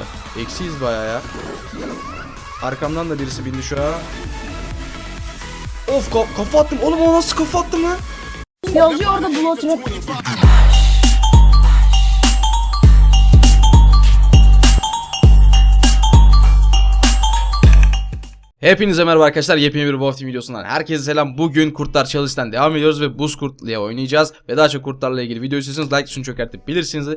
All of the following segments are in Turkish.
anda. Eksiyiz bayağı ya. Arkamdan da birisi bindi şu an. Of ka- kafa attım. Oğlum o nasıl kafa attım lan? Yazıyor orada blood. Hepinize merhaba arkadaşlar. Yepyeni bir Wolf Team videosundan herkese selam. Bugün Kurtlar Challenge'dan devam ediyoruz ve Buz Kurtlu'ya oynayacağız. Ve daha çok kurtlarla ilgili video istiyorsanız like tuşunu çökertip bilirsiniz.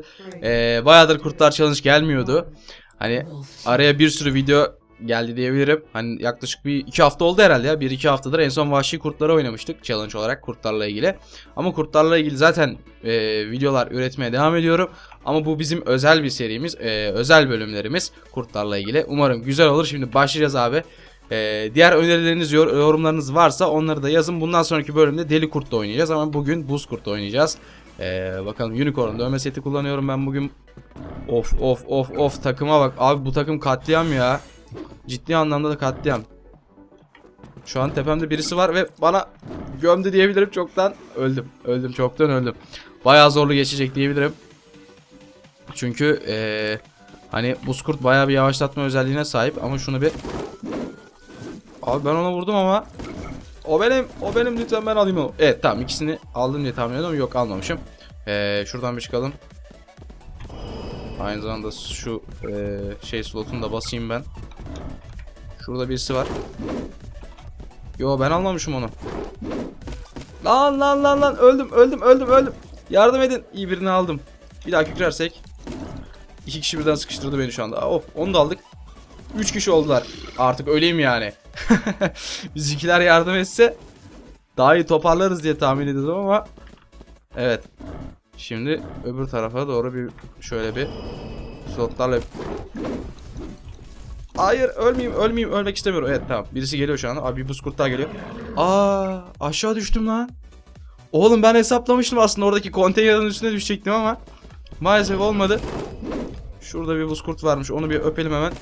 Ee, bayağıdır Kurtlar Challenge gelmiyordu. Hani araya bir sürü video geldi diyebilirim. Hani yaklaşık bir iki hafta oldu herhalde ya. Bir iki haftadır en son Vahşi Kurtları oynamıştık challenge olarak kurtlarla ilgili. Ama kurtlarla ilgili zaten e, videolar üretmeye devam ediyorum. Ama bu bizim özel bir serimiz. e, özel bölümlerimiz kurtlarla ilgili. Umarım güzel olur. Şimdi başlayacağız abi. Ee, diğer önerileriniz, yor- yorumlarınız varsa onları da yazın. Bundan sonraki bölümde Deli Kurt'ta oynayacağız ama bugün Buz Kurt'ta oynayacağız. Ee, bakalım Unicorn dövme seti kullanıyorum ben bugün. Of of of of takıma bak. Abi bu takım katliam ya. Ciddi anlamda da katliam. Şu an tepemde birisi var ve bana gömdü diyebilirim çoktan. Öldüm. Öldüm çoktan öldüm. Bayağı zorlu geçecek diyebilirim. Çünkü ee, hani buz kurt bayağı bir yavaşlatma özelliğine sahip ama şunu bir Abi ben ona vurdum ama o benim, o benim lütfen ben alayım onu. Evet tamam ikisini aldım diye tahmin ediyorum. Yok almamışım. Ee, şuradan bir çıkalım. Aynı zamanda şu ee, şey slotunu da basayım ben. Şurada birisi var. Yo ben almamışım onu. Lan lan lan lan öldüm öldüm öldüm öldüm. Yardım edin. İyi birini aldım. Bir daha kükrersek. İki kişi birden sıkıştırdı beni şu anda. Aa, Of onu da aldık. Üç kişi oldular. Artık öleyim yani. Bizimkiler yardım etse daha iyi toparlarız diye tahmin ediyordum ama evet. Şimdi öbür tarafa doğru bir şöyle bir slotlarla Hayır ölmeyeyim ölmeyeyim ölmek istemiyorum. Evet tamam birisi geliyor şu an. Abi bir buz kurt daha geliyor. Aa aşağı düştüm lan. Oğlum ben hesaplamıştım aslında oradaki konteynerin üstüne düşecektim ama maalesef olmadı. Şurada bir buz kurt varmış. Onu bir öpelim hemen.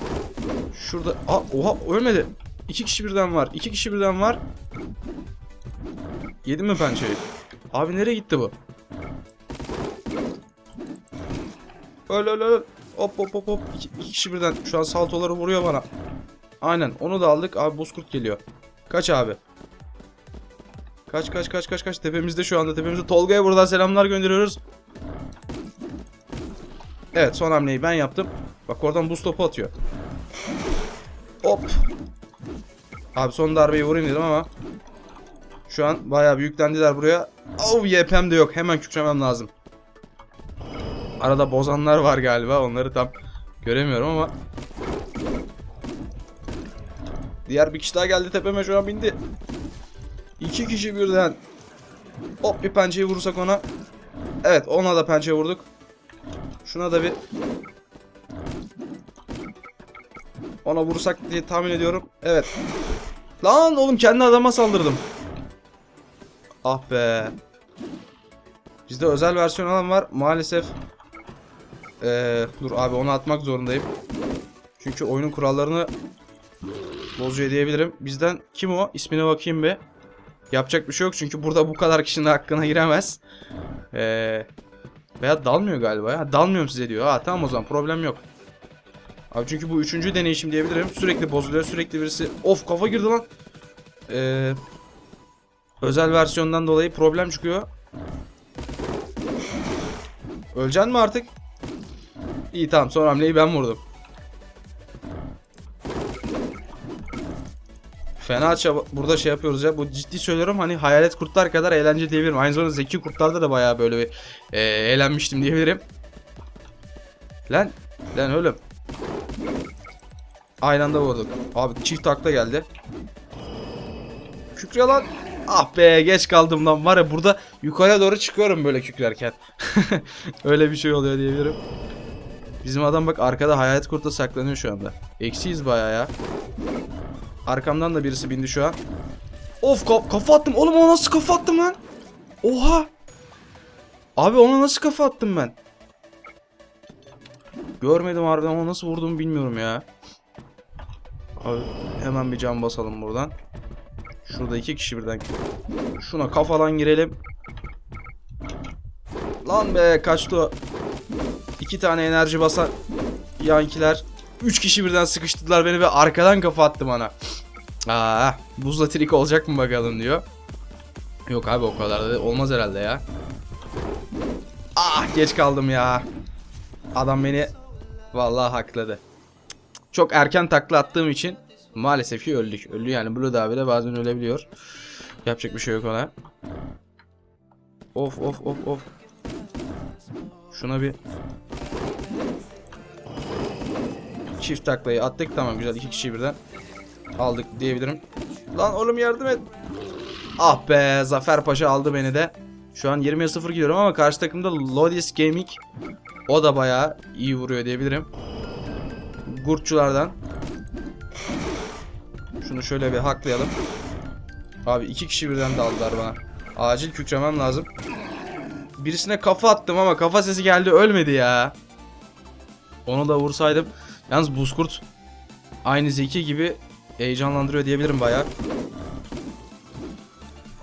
Şurada. Aa, oha ölmedi. İki kişi birden var. İki kişi birden var. Yedim mi pençeyi? Abi nereye gitti bu? Öl öl öl. Hop hop hop hop. İki, iki kişi birden. Şu an saltoları vuruyor bana. Aynen. Onu da aldık. Abi bozkurt geliyor. Kaç abi. Kaç kaç kaç kaç kaç. Tepemizde şu anda. Tepemizde. Tolga'ya buradan selamlar gönderiyoruz. Evet son hamleyi ben yaptım. Bak oradan buz topu atıyor. Hop. Abi son darbeyi vurayım dedim ama şu an bayağı büyüklendiler buraya. Oh YP'm de yok. Hemen kükremem lazım. Arada bozanlar var galiba. Onları tam göremiyorum ama Diğer bir kişi daha geldi tepeme şu an bindi. İki kişi birden. Hop bir pençeyi vurursak ona. Evet ona da pençe vurduk. Şuna da bir ona vursak diye tahmin ediyorum. Evet. Lan oğlum kendi adama saldırdım. Ah be. Bizde özel versiyon alan var. Maalesef. Ee, dur abi onu atmak zorundayım. Çünkü oyunun kurallarını bozuyor diyebilirim. Bizden kim o? İsmine bakayım bir. Yapacak bir şey yok çünkü burada bu kadar kişinin hakkına giremez. Ee, veya dalmıyor galiba ya. Dalmıyorum size diyor. Ha tamam o zaman problem yok. Abi çünkü bu üçüncü deneyişim diyebilirim. Sürekli bozuluyor. Sürekli birisi... Of kafa girdi lan. Ee, özel versiyondan dolayı problem çıkıyor. Öleceksin mi artık? İyi tamam son hamleyi ben vurdum. Fena çaba burada şey yapıyoruz ya. Bu ciddi söylüyorum hani hayalet kurtlar kadar eğlence diyebilirim. Aynı zamanda zeki kurtlarda da bayağı böyle bir e, eğlenmiştim diyebilirim. Lan lan oğlum. Aynı anda vurduk. Abi çift takla geldi. Kükre lan. Ah be geç kaldım lan var ya burada yukarıya doğru çıkıyorum böyle kükrerken. Öyle bir şey oluyor diyebilirim. Bizim adam bak arkada hayalet kurtta saklanıyor şu anda. Eksiyiz bayağı ya. Arkamdan da birisi bindi şu an. Of ka- kafa attım. Oğlum ona nasıl kafa attım lan? Oha. Abi ona nasıl kafa attım ben? Görmedim harbiden ama nasıl vurduğumu bilmiyorum ya. Hemen bir cam basalım buradan. Şurada iki kişi birden. Şuna kafadan girelim. Lan be kaçtı. İki tane enerji basan yankiler. 3 kişi birden sıkıştırdılar beni ve arkadan kafa attı bana. Aa, buzla trik olacak mı bakalım diyor. Yok abi o kadar da olmaz herhalde ya. Ah geç kaldım ya. Adam beni vallahi hakladı. Çok erken takla attığım için maalesef ki öldük. Öldü yani Blue abi de bazen ölebiliyor. Yapacak bir şey yok ona. Of of of of. Şuna bir çift taklayı attık tamam güzel iki kişi birden aldık diyebilirim. Lan oğlum yardım et. Ah be Zafer Paşa aldı beni de. Şu an 20'ye 0 gidiyorum ama karşı takımda Lodis Gaming o da bayağı iyi vuruyor diyebilirim. Gurtçulardan. Şunu şöyle bir haklayalım. Abi iki kişi birden daldılar bana. Acil kükremem lazım. Birisine kafa attım ama kafa sesi geldi ölmedi ya. Onu da vursaydım. Yalnız Buzkurt aynı Zeki gibi heyecanlandırıyor diyebilirim bayağı.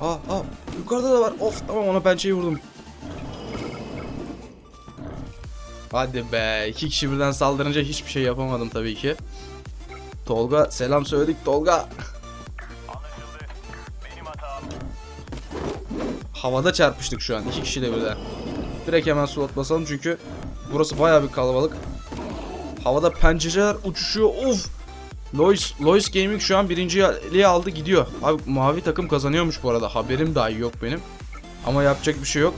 Aa, aa, yukarıda da var. Of tamam ona pençeyi vurdum. Hadi be. iki kişi birden saldırınca hiçbir şey yapamadım tabii ki. Tolga selam söyledik Tolga. Havada çarpıştık şu an iki kişiyle birden. Direkt hemen slot basalım çünkü burası bayağı bir kalabalık. Havada pencereler uçuşuyor. Of. Lois, Lois Gaming şu an birinciliği aldı gidiyor. Abi mavi takım kazanıyormuş bu arada. Haberim dahi yok benim. Ama yapacak bir şey yok.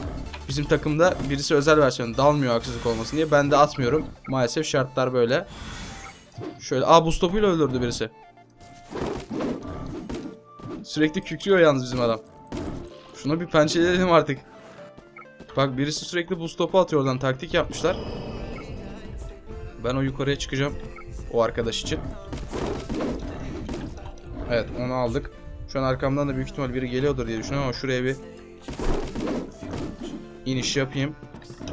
Bizim takımda birisi özel versiyon dalmıyor haksızlık olmasın diye. Ben de atmıyorum. Maalesef şartlar böyle. Şöyle aa buz topuyla öldürdü birisi. Sürekli kükrüyor yalnız bizim adam. Şuna bir pençeleyelim artık. Bak birisi sürekli buz topu atıyor oradan taktik yapmışlar. Ben o yukarıya çıkacağım. O arkadaş için. Evet onu aldık. Şu an arkamdan da büyük ihtimal biri geliyordur diye düşünüyorum ama şuraya bir iniş yapayım.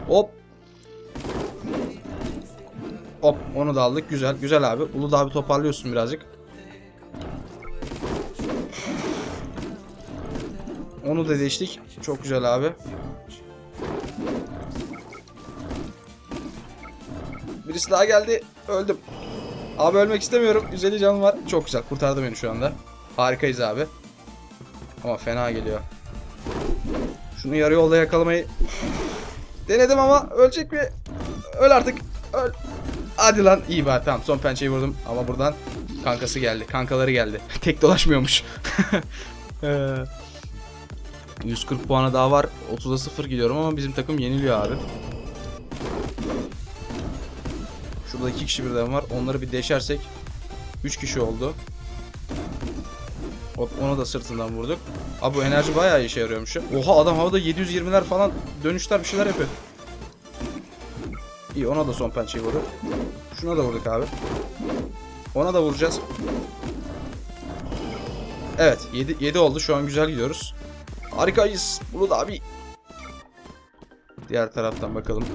Hop. Hop onu da aldık. Güzel. Güzel abi. Uludağ abi toparlıyorsun birazcık. Onu da değiştik. Çok güzel abi. Birisi daha geldi. Öldüm. Abi ölmek istemiyorum. 150 canım var. Çok güzel. Kurtardı beni şu anda. Harikayız abi. Ama fena geliyor. Şunu yarı yolda yakalamayı denedim ama ölecek mi? Öl artık. Öl. Hadi lan. iyi bari. Tamam son pençeyi vurdum. Ama buradan kankası geldi. Kankaları geldi. Tek dolaşmıyormuş. Ee, 140 puanı daha var. 30'a 0 gidiyorum ama bizim takım yeniliyor abi. Şurada iki kişi birden var. Onları bir deşersek 3 kişi oldu. Onu da sırtından vurduk. Abi bu enerji bayağı işe yarıyormuş. ya. Oha adam havada 720'ler falan dönüşler bir şeyler yapıyor. İyi ona da son pençeyi vurduk. Şuna da vurduk abi. Ona da vuracağız. Evet 7, 7 oldu şu an güzel gidiyoruz. Harikayız. Bulut abi. Diğer taraftan bakalım.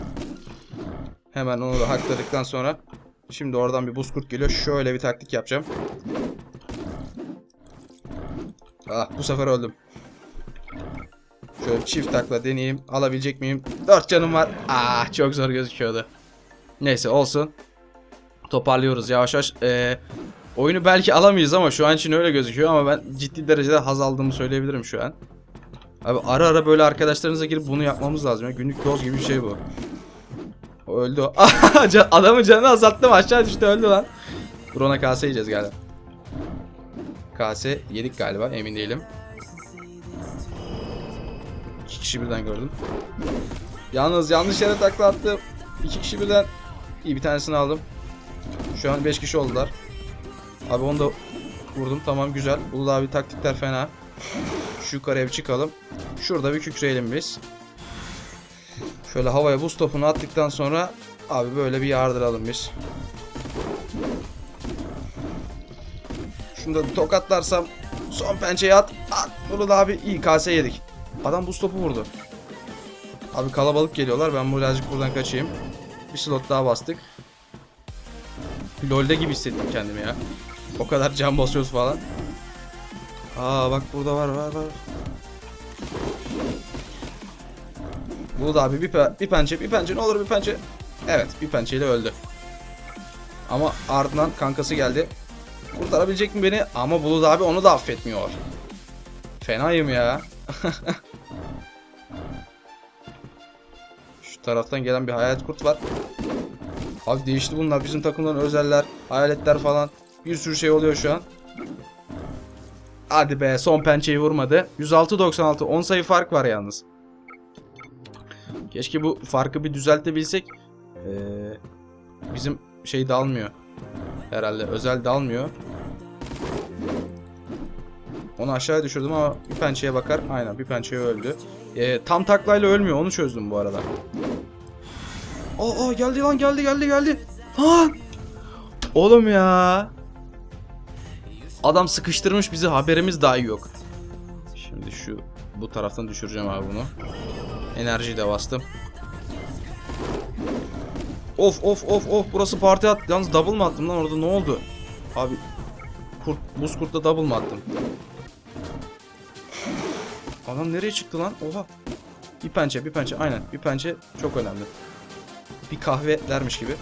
Hemen onu da hakladıktan sonra şimdi oradan bir buzkurt geliyor. Şöyle bir taktik yapacağım. Ah bu sefer öldüm. Şöyle çift takla deneyeyim. Alabilecek miyim? 4 canım var. Ah çok zor gözüküyordu. Neyse olsun. Toparlıyoruz yavaş yavaş. Ee, oyunu belki alamayız ama şu an için öyle gözüküyor ama ben ciddi derecede haz aldığımı söyleyebilirim şu an. Abi ara ara böyle arkadaşlarınıza girip bunu yapmamız lazım ya. Günlük doz gibi bir şey bu. Öldü o. Adamın canını azalttım aşağı düştü öldü lan. Dur ona kase yiyeceğiz galiba. Kase yedik galiba emin değilim. İki kişi birden gördüm. Yalnız yanlış yere takla attım. İki kişi birden. İyi bir tanesini aldım. Şu an 5 kişi oldular. Abi onu da vurdum tamam güzel. Uludağ abi taktikler fena. Şu yukarıya bir çıkalım. Şurada bir kükreyelim biz. Şöyle havaya buz topunu attıktan sonra abi böyle bir yardıralım biz. Şunu da tokatlarsam son pençeyi at. At. Bunu da abi iyi kase yedik. Adam buz topu vurdu. Abi kalabalık geliyorlar. Ben birazcık buradan kaçayım. Bir slot daha bastık. LoL'de gibi hissettim kendimi ya. O kadar can basıyoruz falan. Aa bak burada var var var. Bu da abi bir, pe- bir pençe bir pençe ne olur bir pençe. Evet bir pençeyle öldü. Ama ardından kankası geldi. Kurtarabilecek mi beni? Ama Bulut abi onu da affetmiyor. Fenayım ya. Şu taraftan gelen bir hayalet kurt var. Abi değişti bunlar. Bizim takımdan özeller, hayaletler falan. Bir sürü şey oluyor şu an. Hadi be son pençeyi vurmadı. 106-96 10 sayı fark var yalnız. Keşke bu farkı bir düzeltebilsek. Ee, bizim şey dalmıyor. Herhalde özel dalmıyor. Onu aşağıya düşürdüm ama bir pençeye bakar. Aynen bir pençeye öldü. Ee, tam taklayla ölmüyor onu çözdüm bu arada. Aa, aa geldi lan geldi geldi geldi. Lan! Oğlum ya. Adam sıkıştırmış bizi haberimiz dahi yok. Şimdi şu bu taraftan düşüreceğim abi bunu. Enerjiyi de bastım. Of of of of burası parti at. Yalnız double mı attım lan orada ne oldu? Abi kurt, buz kurtla double mı attım? Adam nereye çıktı lan? Oha. Bir pençe bir pençe aynen bir pençe çok önemli. Bir kahve dermiş gibi.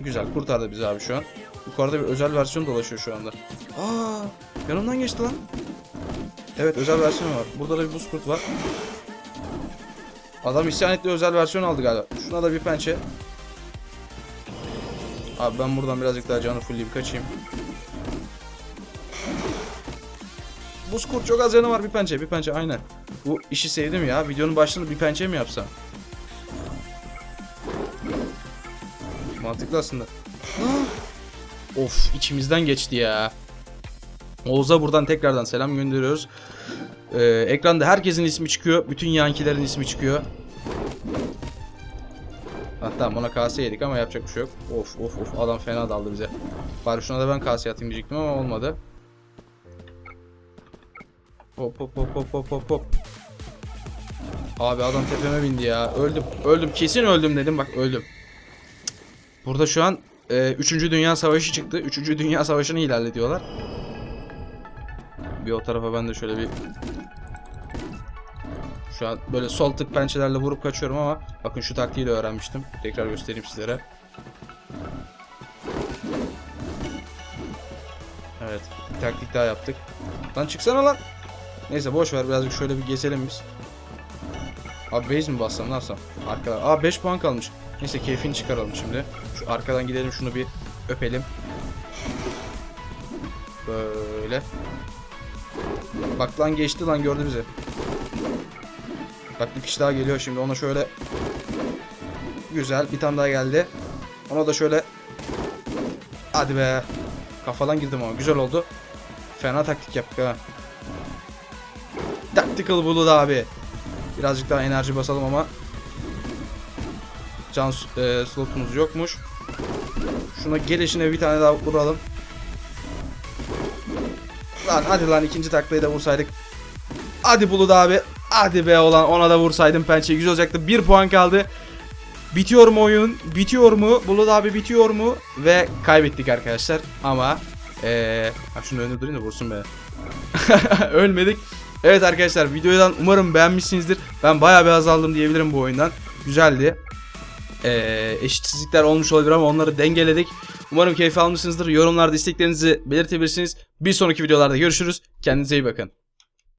Güzel kurtardı bizi abi şu an. Yukarıda bir özel versiyon dolaşıyor şu anda. Aa, yanımdan geçti lan. Evet özel versiyon var. Burada da bir buz kurt var. Adam isyan etti özel versiyon aldı galiba. Şuna da bir pençe. Abi ben buradan birazcık daha canı fullleyip kaçayım. Buz kurt çok az canı var bir pençe bir pençe aynen. Bu işi sevdim ya. Videonun başlığını bir pençe mi yapsam? Mantıklı aslında. Of içimizden geçti ya. Oğuz'a buradan tekrardan selam gönderiyoruz. Ee, ekranda herkesin ismi çıkıyor. Bütün yankilerin ismi çıkıyor. Tamam ona kase yedik ama yapacak bir şey yok. Of of of adam fena daldı bize. Bari şuna da ben kase atayım diyecektim ama olmadı. Hop hop hop hop hop hop hop. Abi adam tepeme bindi ya. Öldüm. Öldüm. Kesin öldüm dedim. Bak öldüm. Burada şu an 3. Dünya Savaşı çıktı. 3. Dünya Savaşı'nı ilerletiyorlar. Bir o tarafa ben de şöyle bir şu an böyle sol tık pençelerle vurup kaçıyorum ama bakın şu taktiği de öğrenmiştim. Tekrar göstereyim sizlere. Evet, bir taktik daha yaptık. Lan çıksana lan. Neyse boş ver birazcık şöyle bir gezelim biz. Abi base mi bassam ne yapsam? Aa 5 puan kalmış. Neyse keyfini çıkaralım şimdi. Şu arkadan gidelim şunu bir öpelim. Böyle. Bak lan geçti lan gördü bizi. Bak bir kişi daha geliyor şimdi. Ona şöyle Güzel bir tane daha geldi. Ona da şöyle Hadi be. Kafadan girdim ama güzel oldu. Fena taktik yaptık ha. Tactical Bulut abi. Birazcık daha enerji basalım ama Can e, slotumuz yokmuş. Şuna gelişine bir tane daha vuralım. Lan hadi lan ikinci taklayı da vursaydık. Hadi Bulut abi Hadi be olan ona da vursaydım pençeyi güzel olacaktı. Bir puan kaldı. Bitiyor mu oyun? Bitiyor mu? Bulut abi bitiyor mu? Ve kaybettik arkadaşlar. Ama ee, ha şunu önüne durayım da vursun be. Ölmedik. Evet arkadaşlar videodan umarım beğenmişsinizdir. Ben bayağı bir azaldım diyebilirim bu oyundan. Güzeldi. Ee, eşitsizlikler olmuş olabilir ama onları dengeledik. Umarım keyif almışsınızdır. Yorumlarda isteklerinizi belirtebilirsiniz. Bir sonraki videolarda görüşürüz. Kendinize iyi bakın.